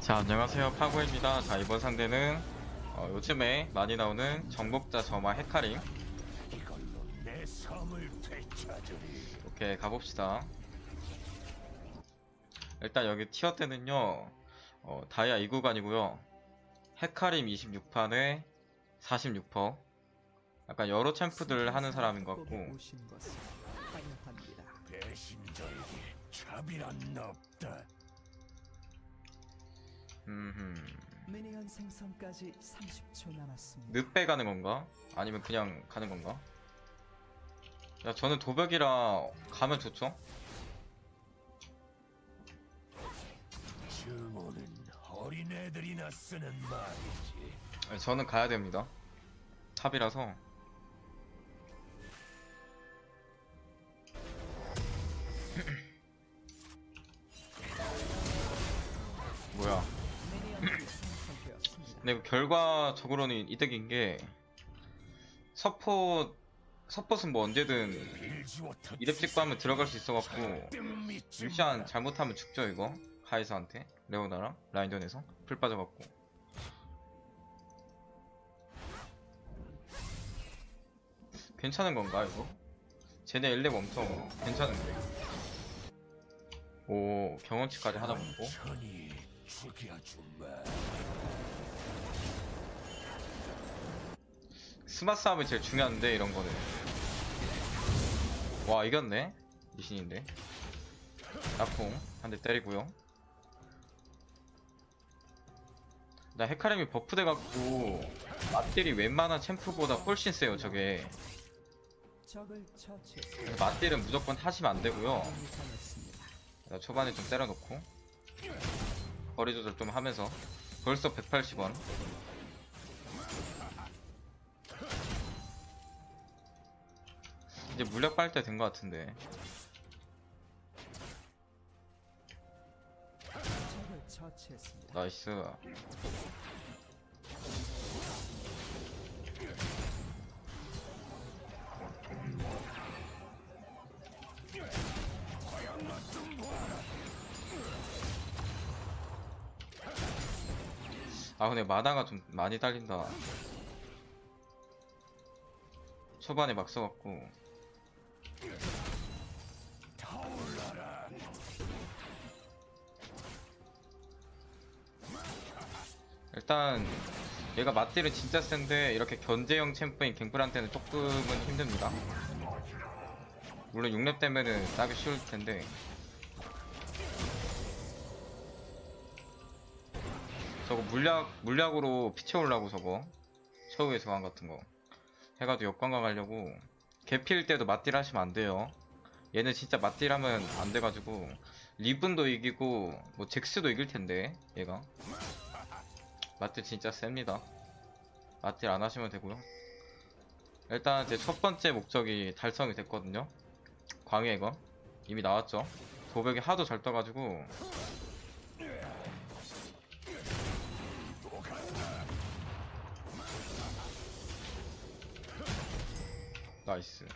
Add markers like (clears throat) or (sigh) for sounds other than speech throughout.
자 안녕하세요. 파고입니다. 자 이번 상대는 어, 요즘에 많이 나오는 정복자 점화 헤카림 이걸로 내 섬을 되찾으리. 오케이 가봅시다. 일단 여기 티어 때는요 어, 다이아 2구간이고요. 헤카림 26판에 46퍼 약간 여러 챔프들 하는 사람인 것 같고. 음흠 미니언 생성까지 30초 남았습니다. 늪배 가는 건가? 아니면 그냥 가는 건가? 야 저는 도벽이라 가면 좋죠? 증오는 어린애들이나 쓰는 말이지. 네, 저는 가야 됩니다. 탑이라서. (clears throat) 뭐야. (clears throat) 근데 이거 결과적으로는 이득인 게, 서포, 서폿은 뭐 언제든 이랩 찍고 하면 들어갈 수 있어갖고, 루시안 잘못하면 죽죠, 이거? 카이사한테. 레오나랑 라인전에서. 풀 빠져갖고. 괜찮은 건가, 이거? 쟤네 일렙 엄청 괜찮은데. 오, 경험치까지 하나 먹고. 천이 죽여주마. 스마 싸움이 제일 중요한데, 이런 거는. 와, 이겼네? 미신인데. 나풍, 한 대 때리고요. 나 헤카림이 버프 돼갖고, 맛딜이 웬만한 챔프보다 훨씬 세요, 저게. 맛딜은 무조건 하시면 안 되고요. 초반에 좀 때려놓고 거리 조절 좀 하면서 벌써 180원. 이제 물약 빨 때 된 것 같은데. 나이스 아 근데 마다가 좀 많이 딸린다. 초반에 막 써갖고. 일단 얘가 맞딜은 진짜 센데 이렇게 견제형 챔프인 갱플한테는 조금은 힘듭니다. 물론 6렙 되면은 따기 쉬울 텐데 저거 물약 물약으로 피쳐오려고 저거 최후의 저항 같은 거 해가지고 역광강 하려고 개필 때도 맞딜 하시면 안 돼요 얘는 진짜 맞딜 하면 안 돼가지고 리븐도 이기고 뭐 잭스도 이길 텐데 얘가 맞딜 진짜 셉니다. 맞딜 안 하시면 되고요. 일단 제 첫 번째 목적이 달성이 됐거든요. 광해 이거 이미 나왔죠. 도벽이 하도 잘 떠가지고 나이스. (laughs)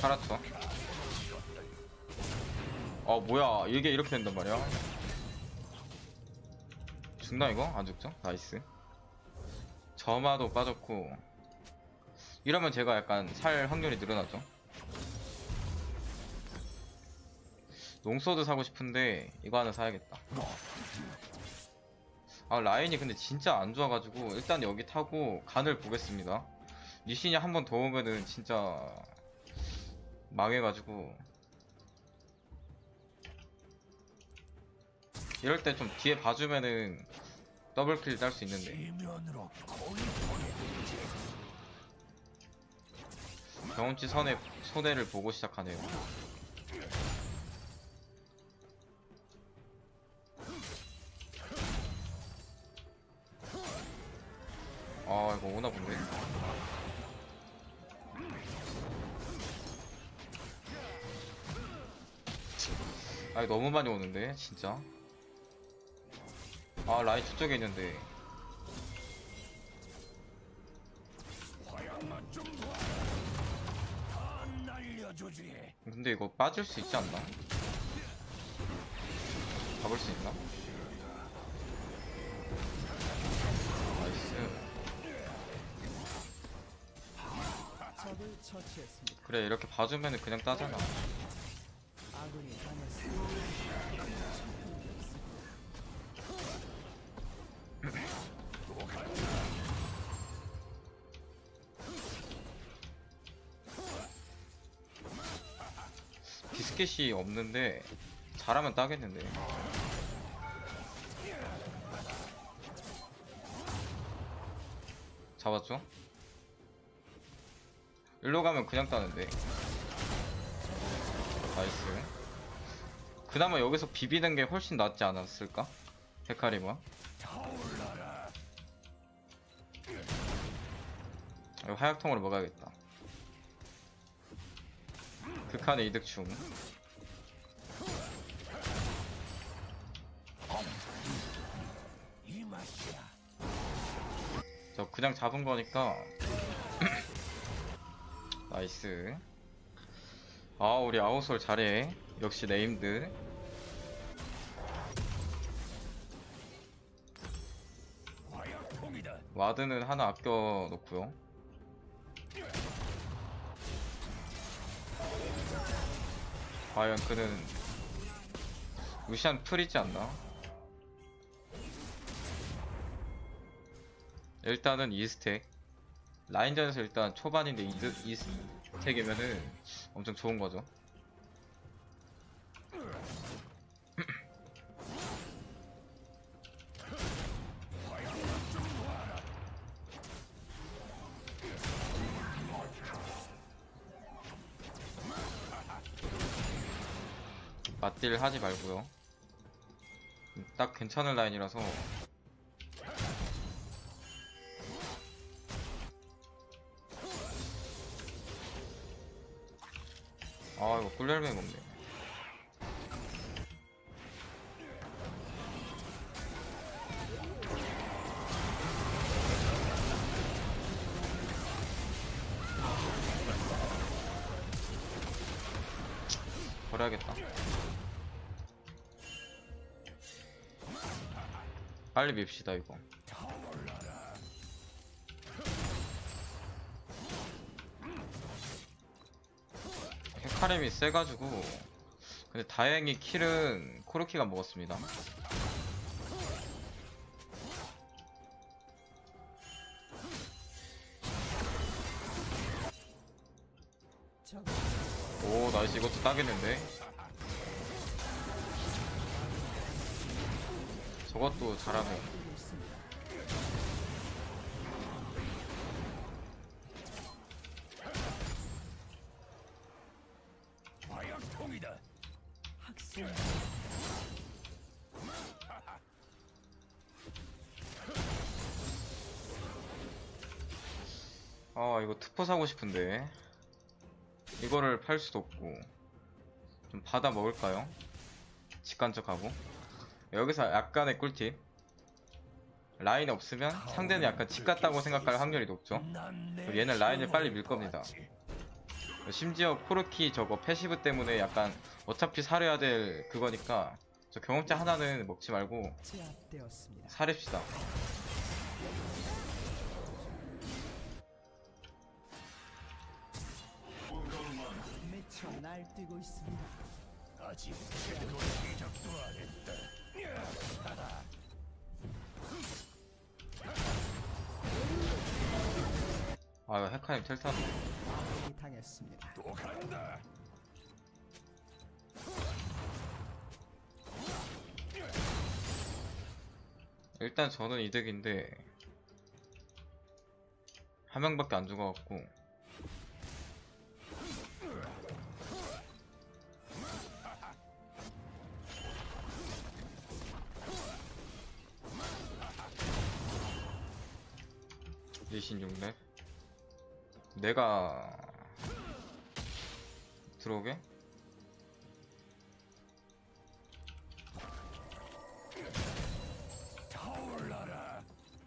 살았죠. 어 뭐야 이게 이렇게 된단 말이야. 죽나 이거? 안 죽죠? 나이스. 점화도 빠졌고 이러면 제가 약간 살 확률이 늘어나죠. 농소드 사고 싶은데 이거 하나 사야겠다. 아 라인이 근데 진짜 안 좋아가지고 일단 여기 타고 간을 보겠습니다. 리신이 한 번 더 오면은 진짜 망해가지고 이럴 때 좀 뒤에 봐주면은 더블클릭 할수 있는데. 경험치 선에 손해를 보고 시작하네요. 아 이거 오나 본데? 아 너무 많이 오는데 진짜? 아 라인 저쪽에 있는데. 근데 이거 빠질 수 있지 않나? 잡을 수 있나? 나이스. 그래 이렇게 봐주면 그냥 따잖아 비스켓이 없는데 잘하면 따겠는데. 잡았죠? 일로 가면 그냥 따는데. 나이스. 그나마 여기서 비비는 게 훨씬 낫지 않았을까? 헤카리마. 화약통으로 먹어야겠다. 극한의 이득 중 저 그냥 잡은 거니까 (clears throat) 나이스 아 우리 아웃솔 잘해 역시 네임드. 와드는 하나 아껴 놓고요 과연 그는 루시안 풀이지 않나? 일단은 2스택. 라인전에서 일단 초반인데 2스택이면은 엄청 좋은 거죠. 맞딜 하지 말고요. 딱 괜찮은 라인이라서 꿀열매 없네. 버려야겠다. 빨리 밉시다 이거 카림이 세가지고. 근데 다행히 킬은 코르키가 먹었습니다. 오 나이스. 이것도 따겠는데? 저것도 잘하네. 처치고 투포 사고 싶은데 이거를 팔 수도 없고 좀 받아 먹을까요? 직관적하고 여기서 약간의 꿀팁 라인 없으면 상대는 약간 집 같다고 생각할 확률이 높죠 얘는 라인을 빨리 밀 겁니다. 심지어 코르키 저거 패시브 때문에 약간 어차피 사려야 될 그거니까 저 경험치 하나는 먹지 말고. 사립시다 쳐 날뛰고 있습니다. 아직 제대로 시작도 안 했다. 아 이거 헤카님 텔타는 아군이 당했습니다. 또 간다. 일단 저는 이득인데 한 명밖에 안 죽어갖고 리신 6렙 내가 들어오게?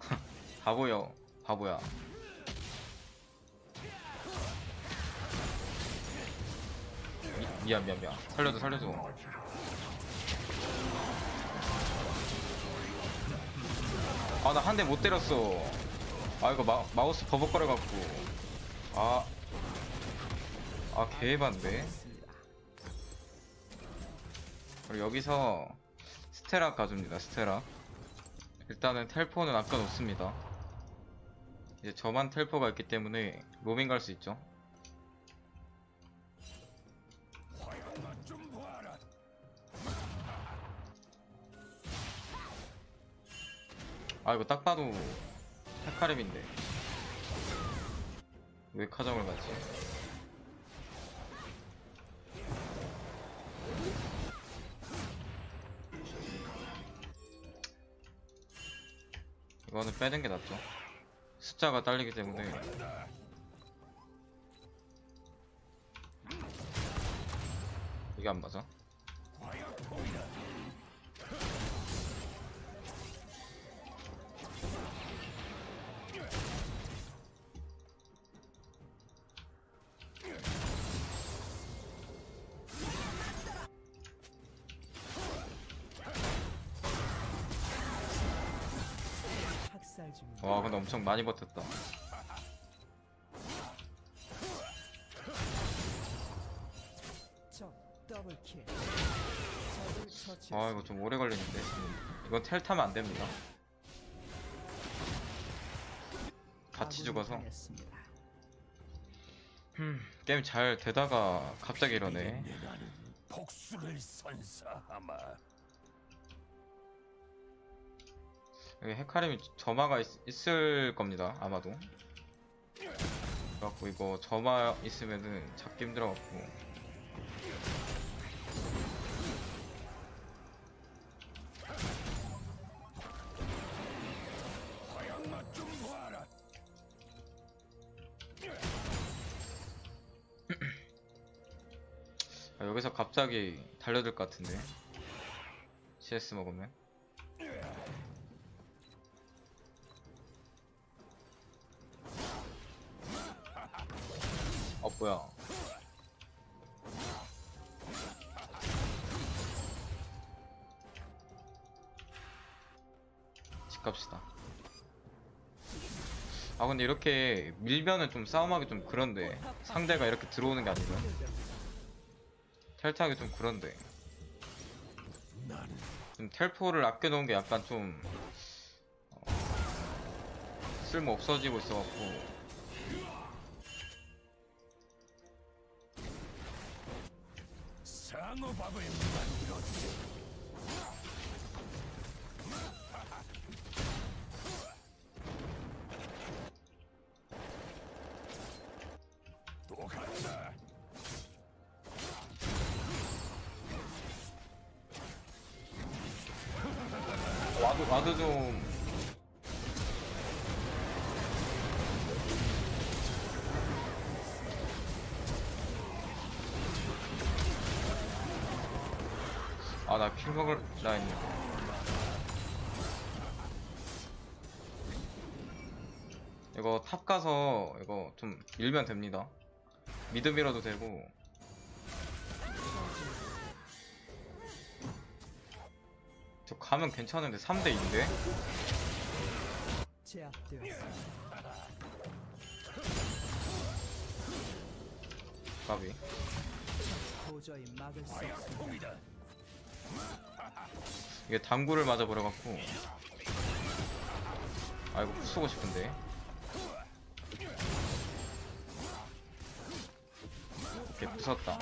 (laughs) 바보여 바보야. 미, 미안 미안 미안. 살려줘 살려줘. 아 나 한 대 못 때렸어 아 이거 마, 마우스 버벅거려 갖고 아 아 개반데. 그리고 여기서 스테라 가줍니다 스테라 일단은 텔포는 아껴 놓습니다 이제 저만 텔포가 있기 때문에 로밍 갈 수 있죠. 아 이거 딱 봐도 헤카림인데 왜 카정을 갔지? 이거는 빼는 게 낫죠 숫자가 딸리기 때문에 이게 안 맞아? 와 근데 엄청 많이 버텼다. 아 이거 좀 오래 걸리는데 이건 텔 타면 안 됩니다 같이 죽어서. 음, 게임 잘 되다가 갑자기 이러네 복수를 선사하마. 여기 헤카림이 점화가 있, 을 겁니다 아마도. 그래갖고 이거 점화 있으면은 잡기 힘들어갖고. (clears throat) 아, 여기서 갑자기 달려들 것 같은데. CS 먹으면 뭐야 집 갑시다. 아 근데 이렇게 밀면은 좀 싸움하기 좀 그런데 상대가 이렇게 들어오는 게 아니면 텔타하기 좀 그런데. 좀 텔포를 아껴놓은 게 약간 좀 어, 쓸모 없어지고 있어갖고 상어밥을 만들었지. 또 아나킬 먹을라 했네 이거 탑 가서 이거 좀 밀면 됩니다 미드 밀어도 되고 저 가면 괜찮은데 3대 2인데 제압되었습니다. 가비 도저히 막을 수 없습니다. 이게 당구를 맞아버려갖고. 아 이거 부수고 싶은데. 이렇게 부쉈다.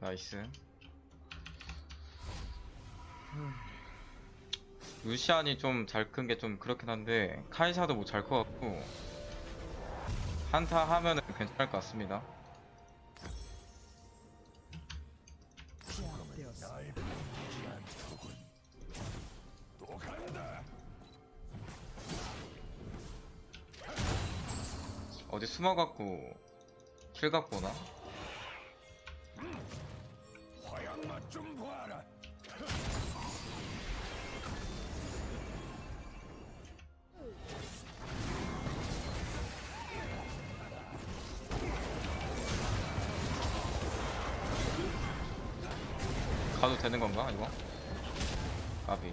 나이스. 음. 루시안이 좀 잘 큰 게 좀 그렇긴 한데 카이사도 뭐잘 커갖고 한타 하면은 괜찮을 것 같습니다. 어디 숨어갖고 킬 갖고 오나? 가도 되는 건가 이거? 까비.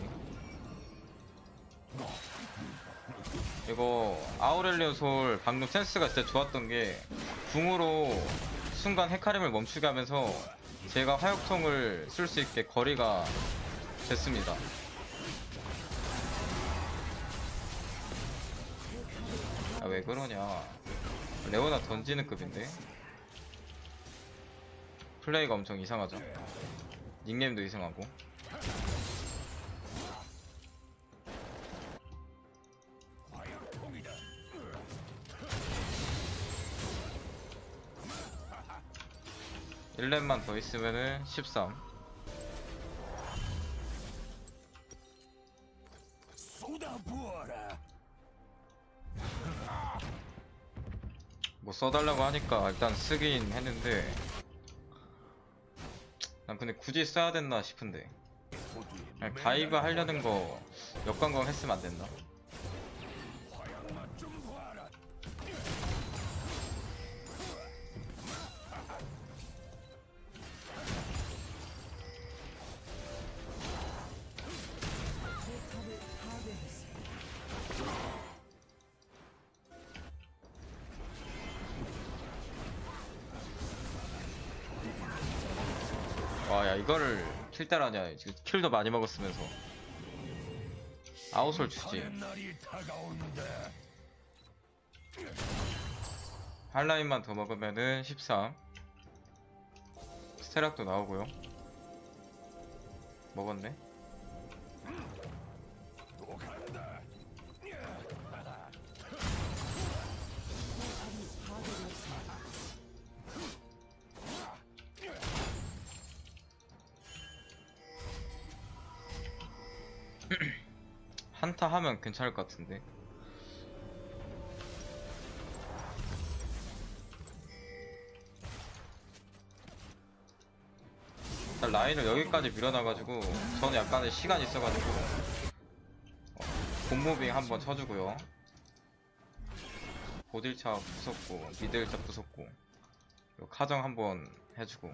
이거 아우렐리오 솔 방금 센스가 진짜 좋았던 게 궁으로 순간 헤카림을 멈추게 하면서 제가 화역통을 쓸 수 있게 거리가 됐습니다. 아 왜 그러냐. 레오나 던지는 급인데. 플레이가 엄청 이상하죠 닉네임도 이상하고. 일렙만더 있으면은 13 쏟아 부어라. 뭐 써달라고 하니까 일단 쓰긴 했는데 난 근데 굳이 써야 됐나 싶은데 그냥 다이브 하려는 거 역관광 했으면 안 됐나? 와야 이거를 킬 따라하냐. 지금 킬도 많이 먹었으면서. 아웃솔 주지. 한라인만 더 먹으면은 13 스테락도 나오고요. 먹었네 한타 하면 괜찮을 것 같은데. 일단 라인을 여기까지 밀어놔가지고 저는 약간의 시간이 있어가지고 어, 곰무빙 한번 쳐주고요. 보딜차 부쉈고 미들차 부쉈고 카정 한번 해주고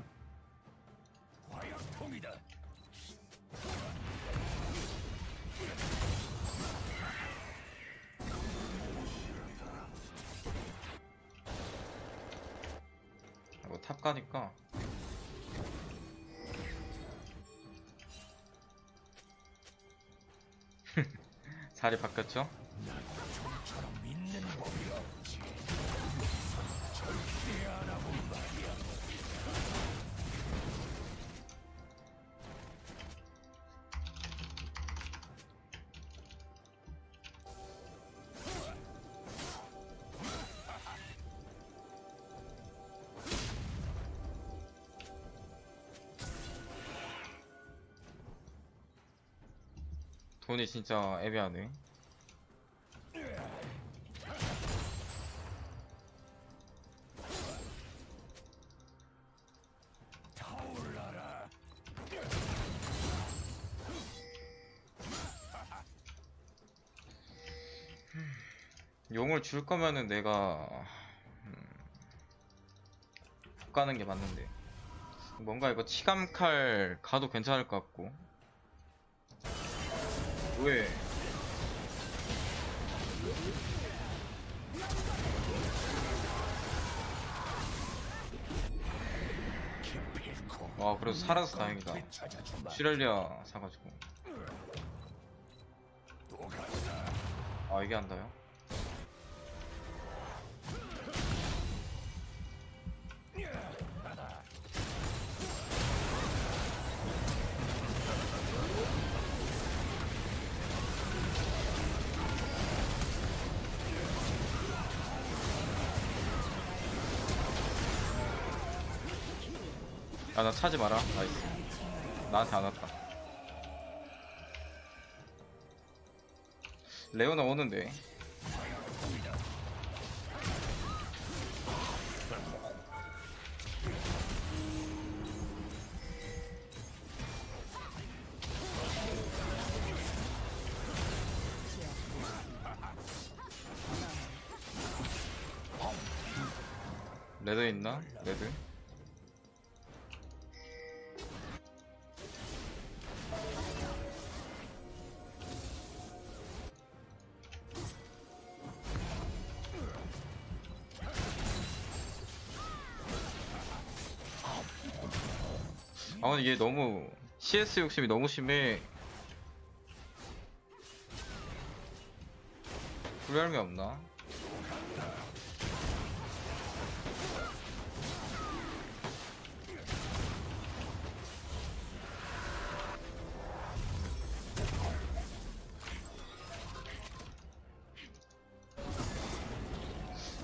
탑 가니까 (laughs) 자리 바뀌었죠? 돈이 진짜 애매하네. 용을 줄 거면은 내가 음, 못 가는 게 맞는데 뭔가 이거 치감칼 가도 괜찮을 것 같고 왜? 와 그래도 살아서 다행이다. 슈렐리아 사가지고. 아 이게 한다요? 아나 차지 마라 나이스 나한테 안 왔다 레오나 오는데 레드 있나? 레드? 아 근데 얘 너무 CS 욕심이 너무 심해 불열미 없나?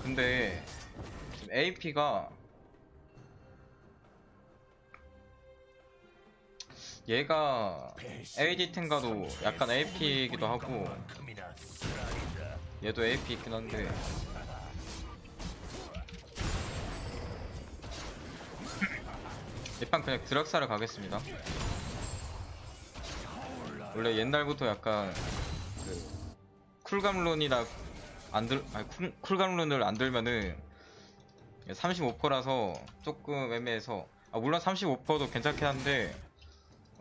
근데 지금 AP가 얘가 AD 탱가도 약간 AP이기도 하고. 얘도 AP 있긴 한데 일단 그냥 드락사를 가겠습니다 원래 옛날부터 약간 그 쿨감론이라 안 들, 아니 쿨, 쿨감론을 안 들면은 35%라서 조금 애매해서 아 물론 35%도 괜찮긴 한데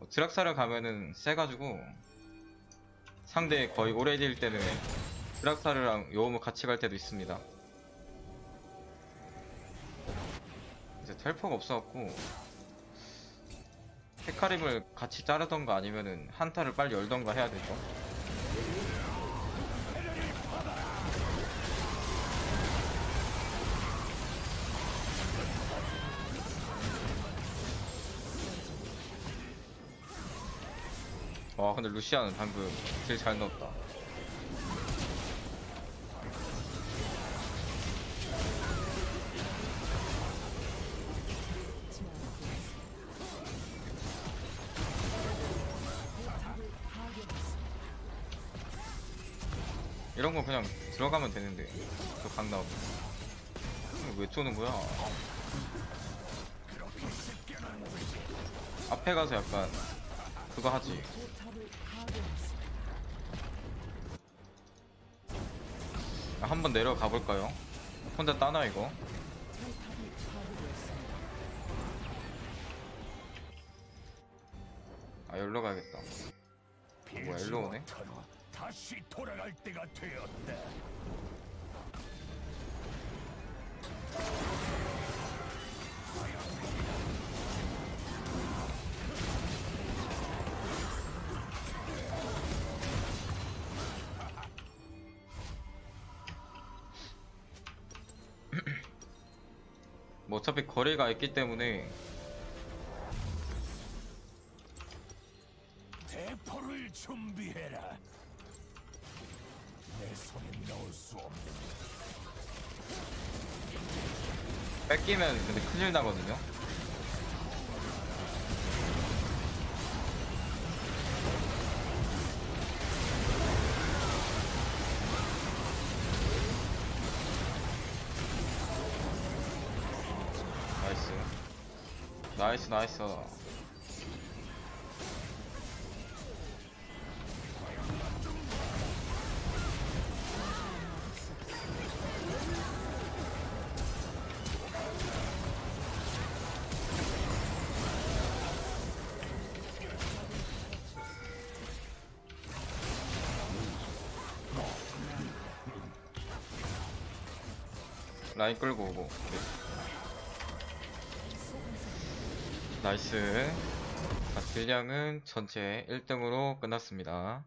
어, 드락사를 가면은 세가지고 상대 거의 오래질 때는 드락사르랑 요음을 같이 갈 때도 있습니다. 이제 텔포가 없어갖고 헤카림을 같이 자르던가 아니면은 한타를 빨리 열던가 해야 되죠. 와 근데 루시아는 방금 딜잘 넣었다. 이런 거 그냥 들어가면 되는데 저강 나오고 왜 쏘는 거야? 앞에 가서 약간 그거 하지 한번 내려가 볼까요? 혼자 따나 이거? 아 여기로 가야겠다 뭐야, 일로 오네? 다시 돌아갈 때가 되었다. 어차피 거리가 있기 때문에 대포를 준비해라. 내 손에 넣을 수 없는 뺏기면 근데 큰일 나거든요 나이스 나이스 라인 끌고 오고 오케이. 나이스. 자, 딜량은 전체 1등으로 끝났습니다